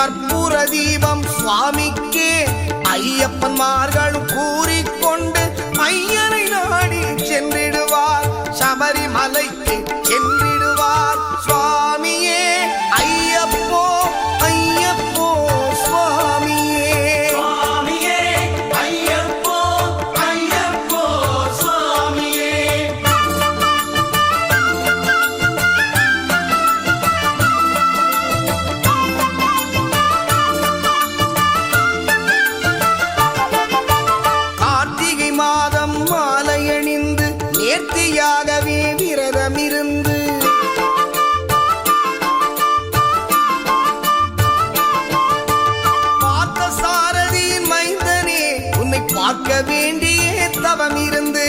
கற்பூர தீபம் சுவாமிக்கே. ஐயப்பன்மார்கள் கூறிக்கொண்டு ஐயா காக்க வேண்டிய தவம் இருந்து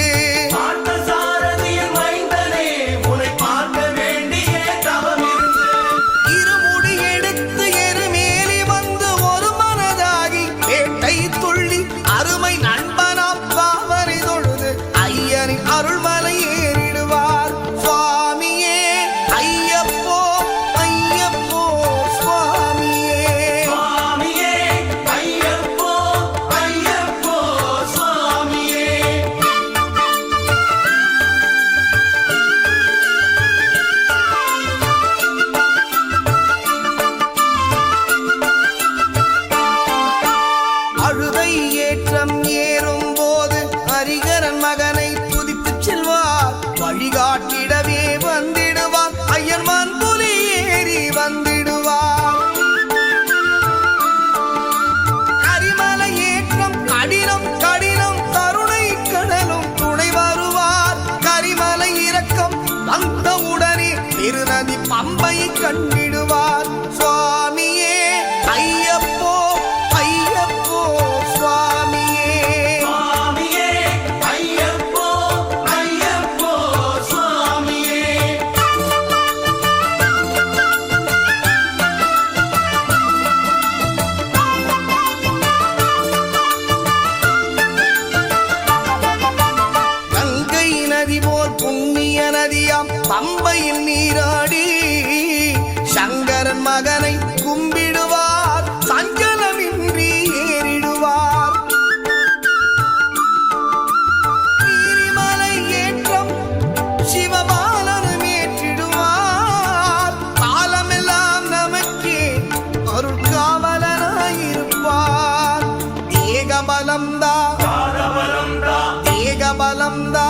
காட்டிட மகனை கும்பிடுவார். சஞ்சலமின்றி ஏறிடுவார். நீரிமலை ஏற்றம் சிவபாலனும் ஏற்றிடுவார். காலமெல்லாம் நமக்கே அருள் காவலனாயிருப்பார் ஏகபலம்தா. ஏகபலம்தா.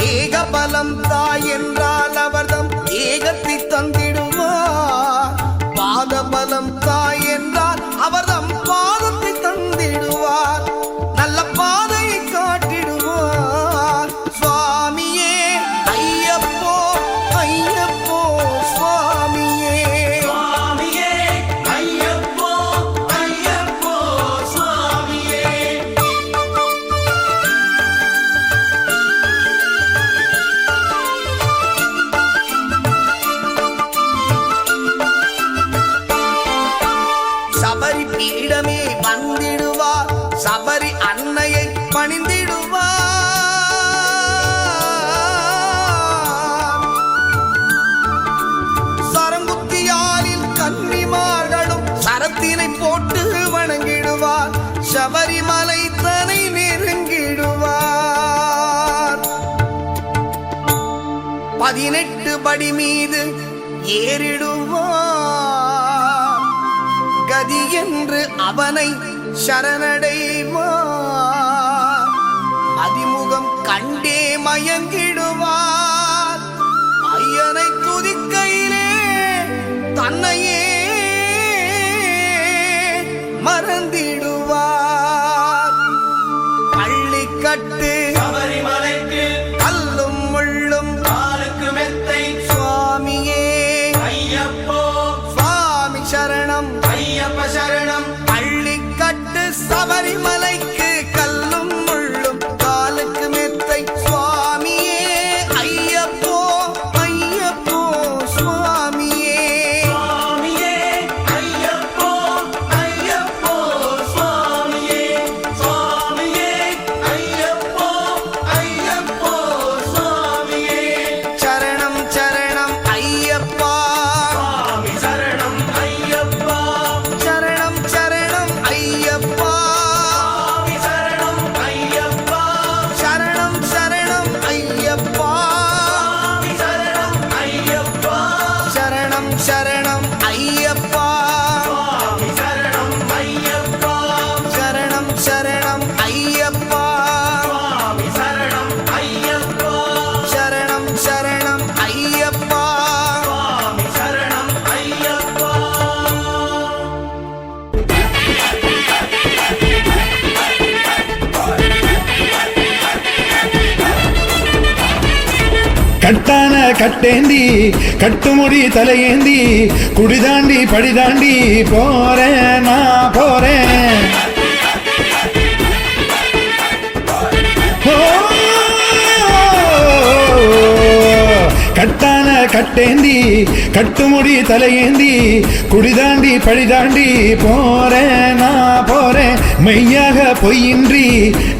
ஏகபலம் தா என் போட்டு வணங்கிடுவார். சபரிமலை தனை நெருங்கிடுவார். பதினெட்டு படி மீது ஏறிடுவார். கதி என்று அவனை சரணடைவார். அதிமுகம் கண்டே மயங்கிடுவார். ஐயனை துதிக்கையிலே தன்னை மறந்திடுவார். பள்ளிக்கட்டு சபரிமலைக்கு கல்லும் முள்ளும் காலுக்கு மெத்தை சுவாமியே. ஐயப்போ. சுவாமி சரணம். ஐயப்ப சரணம். பள்ளிக்கட்டு சபரிமலைக்கு கட்டேந்தி கட்டுமுடி தலையேந்தி குடிதாண்டி படிதாண்டி போறேன் நான் போறேன். கட்டேந்தி கட்டுமுடி தலையேந்தி குடிதாண்டி பழிதாண்டி போறேன் நான் போறேன் மெய்யாக பொய்யின்றி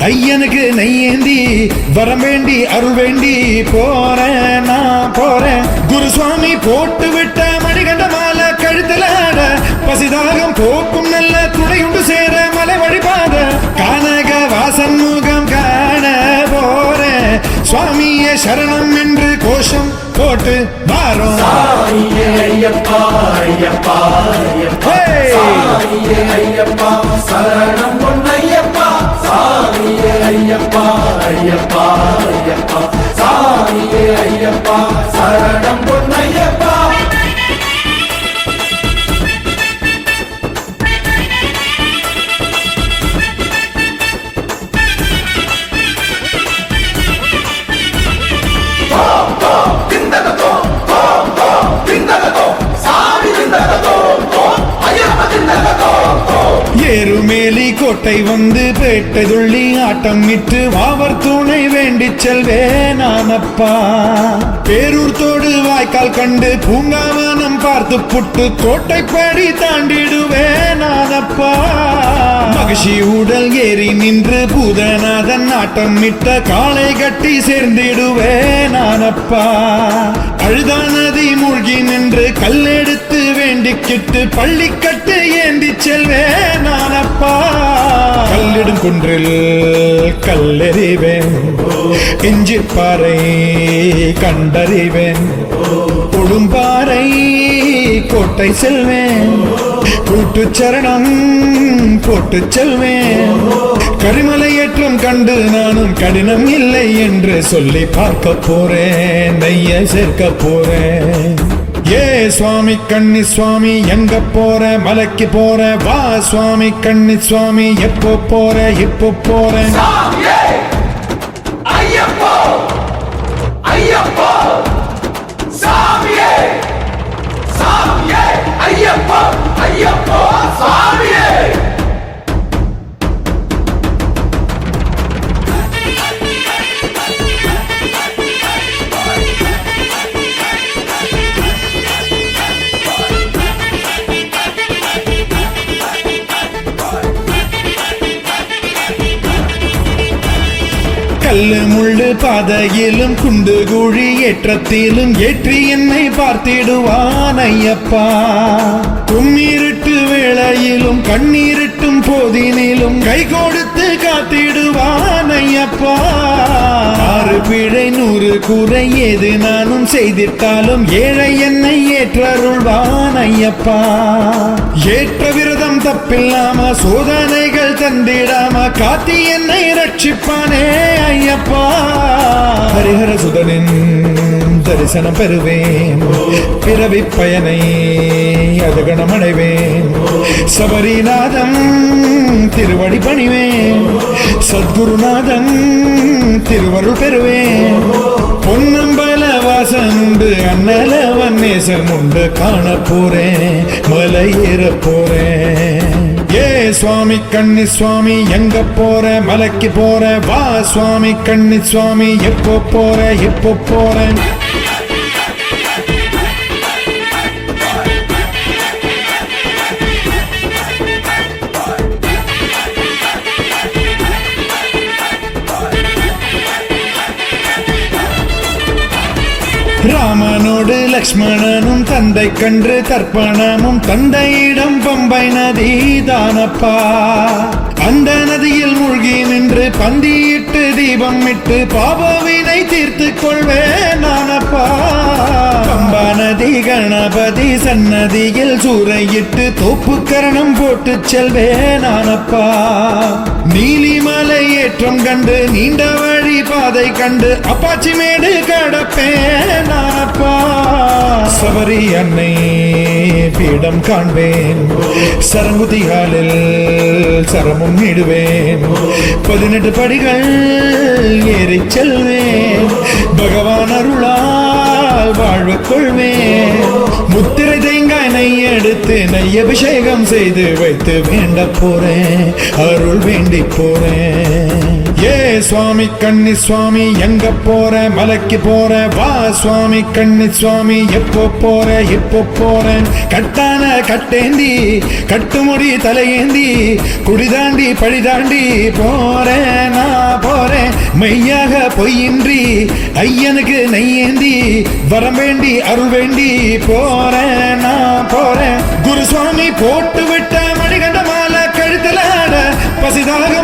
ஐயனுக்கு நெய்யேந்தி வரம் வேண்டி அருள் வேண்டி போறேன் நான் போறேன் குருசுவாமி போட்டு விட்ட மணிகண்ட மாலை கழுத்துல பசிதாகம் போக்கும் நல்ல துணையுண்டு சேர மலை வழிபாத கானக வாசன் முகம் காண போறேன் சுவாமியே சரணம் என்று கோஷம் போட்டு மாறும். ஐயப்பா ஐயப்பா சாமியே ஐயப்பா சரணம் பொன்னையப்பா. சாமியே ஐயப்பா ஐயப்பா ஐயப்பா சாமியே ஐயப்பா சரணம் ஏறுமேலி கோட்டை வந்து பேட்டை துள்ளி ஆட்டம் இட்டு வாவர் துணை வேண்டி செல்வேன் நானப்பா பேரூர் தோடு வாய்க்கால் கண்டு பூங்காவனம் பார்த்து புட்டு கோட்டைப்படி தாண்டிடுவேன் நானப்பா மகிழ்ச்சி உடல் ஏறி நின்று பூதநாதன் ஆட்டம் இட்ட காலை கட்டி சேர்ந்திடுவே நானப்பா அழுதா நதி மூழ்கி நின்று கல்லெடுத்து வேண்டிக்கிட்டு பள்ளிக்கட்டு ஏந்தி செல்வேன் நானப்பா. கல்லிடும் குன்றில் கல்லெறிவேன். இஞ்சிப்பாறை கண்டறிவேன். கொடும்பாறை கோட்டை செல்வேன். கூட்டு சரணம் போட்டு செல்வேன். கரிமலை ஏற்றம் கண்டு நானும் கடினம் இல்லை என்று சொல்லி பார்க்க போறேன் நெய்ய சேர்க்க போறேன். ஏ சுவாமி கண்ணி சுவாமி எங்க போற? மலைக்கு போற? வா சுவாமி கண்ணி சுவாமி எப்போ போற? இப்போ போறேன். பாதையிலும் குண்டு குழி ஏற்றத்திலும் ஏற்றி என்னை பார்த்திடுவான் ஐயப்பா. கும்மிருட்டு வேளையிலும் கண்ணீரிட்டும் போதினிலும் கை கொடுத்து காத்திடுவான் ஐயப்பா. ஆறு பிழை நூறு குறை எது நானும் செய்திருக்காலும் ஏழை என்னை ஏற்றருள்வான் ஐயப்பா. ஏற்ற விரதம் தப்பில்லாம சோதனைகள் தந்திடாம காத்தி என்னை ரட்சிப்பானே ஐயப்பா. ஹரிஹர சுதனின் தரிசனம் பெறுவேன். பிறவி பயனை அதுகணமடைவேன் சபரிநாதம் திருவடி பணிவேன். சத்குருநாதன் திருவருள் பெறுவேன். பொன்னம்பல வாசன் உண்டு அண்ணலவன் நேசன் உண்டு காண போறேன் மலையேற போறேன். ஏ சுவாமி கண்ணி சுவாமி எங்க போற? மலைக்கு போற? வா சுவாமி கண்ணி சுவாமி எப்போ போற? எப்போ போறேன் ராமனோடு லக்ஷ்மணனும் தந்தை கன்று தர்ப்பணமும் தந்தையிடம் பம்பை நதி தானப்பா. அந்த நதியில் மூழ்கி நின்று பந்தியிட்டு தீபம் இட்டு பாபவினை தீர்த்து கொள்வேன் நானப்பா. பம்பா நதி கணபதி சன்னதியில் சூறையிட்டு தோப்பு கரணம் போட்டு செல்வேன் நானப்பா. நீலிமலை ஏற்றம் கண்டு நீண்ட வழி பாதை கண்டு அப்பாச்சி மேடு கடப்பேன் சபரி அன்னை பீடம் காண்பேன். சரங்குதிகாலில் சரமும் இடுவேன். பதினெட்டு படிகள் ஏறி செல்வேன். பகவான் அருளால் வாழ்வு கொள்வேன். முத்திரை தேங்காய் நெய் எடுத்து நெய் அபிஷேகம் செய்து வைத்து வேண்ட போறேன். அருள் வேண்டி போறேன். சுவாமி கண்ணி சுவாமி எங்க போற? மலைக்கு போற? வா சுவாமி கண்ணி சுவாமி எப்போ போற? எப்போ போறேன் கட்டான கட்டேந்தி கட்டுமுடி தலையேந்தி குடிதாண்டி பழிதாண்டி போறேன் நான் போறேன் மெய்யாக பொய்யின்றி ஐயனுக்கு நெய்யேந்தி வரம் வேண்டி அருள் வேண்டி போறேன் நான் போறேன் குருசுவாமி போட்டு விட்ட மணிகண்ட மாலை கழுத்துல பசிதாகம்